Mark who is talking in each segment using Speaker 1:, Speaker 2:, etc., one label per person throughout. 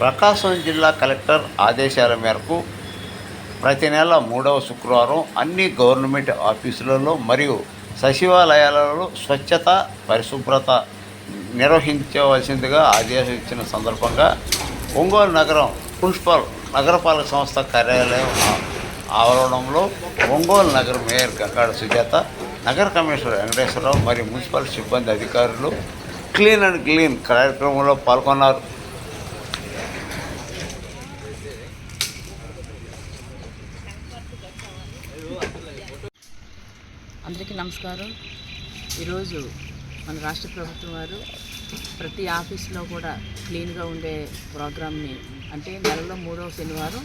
Speaker 1: ప్రకాశం జిల్లా కలెక్టర్ ఆదేశాల మేరకు ప్రతి నెల మూడవ శుక్రవారం అన్ని గవర్నమెంట్ ఆఫీసులలో మరియు సచివాలయాలలో స్వచ్ఛత పరిశుభ్రత నిర్వహించవలసిందిగా ఆదేశం ఇచ్చిన సందర్భంగా ఒంగోలు నగరం మున్సిపల్ నగరపాలక సంస్థ కార్యాలయం ఆవరణంలో ఒంగోలు నగర మేయర్ గంగాడ సుజాత నగర కమిషనర్ వెంకటేశ్వరరావు మరియు మున్సిపల్ సిబ్బంది అధికారులు క్లీన్ అండ్ క్లీన్ కార్యక్రమంలో పాల్గొన్నారు.
Speaker 2: అందరికీ నమస్కారం. ఈరోజు మన రాష్ట్ర ప్రభుత్వం వారు ప్రతి ఆఫీస్లో కూడా క్లీన్గా ఉండే ప్రోగ్రామ్ని అంటే నెలలో మూడవ శనివారం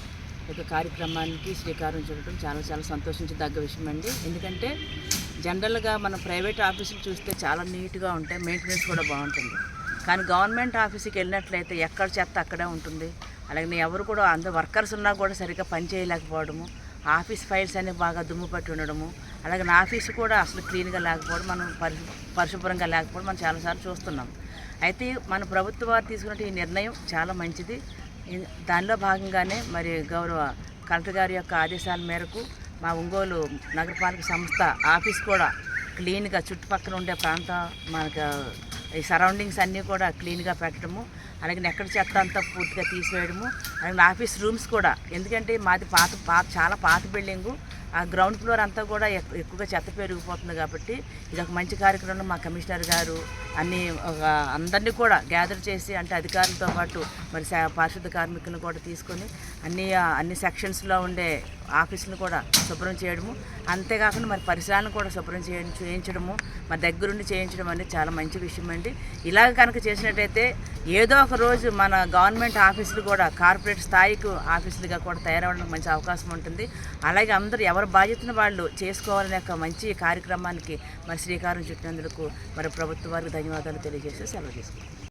Speaker 2: ఒక కార్యక్రమానికి శ్రీకారం చూడటం చాలా చాలా సంతోషించదగ్గ విషయం అండి. ఎందుకంటే జనరల్గా మనం ప్రైవేట్ ఆఫీసులు చూస్తే చాలా నీట్గా ఉంటాయి మెయింటెనెన్స్ కూడా బాగుంటుంది. కానీ గవర్నమెంట్ ఆఫీస్కి వెళ్ళినట్లయితే ఎక్కడ చెత్త అక్కడే ఉంటుంది. అలాగే ఎవరు కూడా అందరు వర్కర్స్ ఉన్నా కూడా సరిగ్గా పని చేయలేకపోవడము. ఆఫీస్ ఫైల్స్ అనేవి బాగా దుమ్ము పట్టి ఉండడము. అలాగే నా ఆఫీస్ కూడా అసలు క్లీన్గా లేకపోవడం మనం పరి పరిశుభ్రంగా లేకపోవడం మనం చాలాసార్లు చూస్తున్నాం. అయితే మన ప్రభుత్వ వారు తీసుకున్న ఈ నిర్ణయం చాలా మంచిది. దానిలో భాగంగానే మరి గౌరవ కలెక్టర్ గారి యొక్క ఆదేశాల మేరకు మా ఒంగోలు నగరపాలక సంస్థ ఆఫీస్ కూడా క్లీన్గా చుట్టుపక్కల ఉండే ప్రాంతం మనకు ఈ సరౌండింగ్స్ అన్నీ కూడా క్లీన్గా పెట్టడము. అలాగే ఎక్కడ చెత్త అంతా పూర్తిగా తీసివేయడము. అలాగే ఆఫీస్ రూమ్స్ కూడా. ఎందుకంటే మాది పాత పాత చాలా పాత బిల్డింగు ఆ గ్రౌండ్ ఫ్లోర్ అంతా కూడా ఎక్కువగా చెత్త పెరిగిపోతుంది కాబట్టి ఇది ఒక మంచి కార్యక్రమం మా కమిషనర్ గారు అన్ని ఒక అందరినీ కూడా గ్యాదర్ చేసి అంటే అధికారులతో పాటు మరి పారిశుద్ధ కార్మికులను కూడా తీసుకొని అన్ని అన్ని సెక్షన్స్లో ఉండే ఆఫీసులను కూడా శుభ్రం చేయడము. అంతేకాకుండా మరి పరిసరాలను కూడా శుభ్రం చేయ చేయించడము. మరి దగ్గరుండి చేయించడం అనేది చాలా మంచి విషయం అండి. ఇలాగ కనుక చేసినట్టయితే ఏదో ఒక రోజు మన గవర్నమెంట్ ఆఫీసులు కూడా కార్పొరేట్ స్థాయికి ఆఫీసులుగా కూడా తయారవడానికి మంచి అవకాశం ఉంటుంది. అలాగే అందరూ ఎవరి బాధ్యతను వాళ్ళు చేసుకోవాలనే ఒక మంచి కార్యక్రమానికి మరి శ్రీకారం చుట్టినందుకు మరి ప్రభుత్వ వారికి ధన్యవాదాలు తెలియజేసి సెలవు తీసుకుంటాను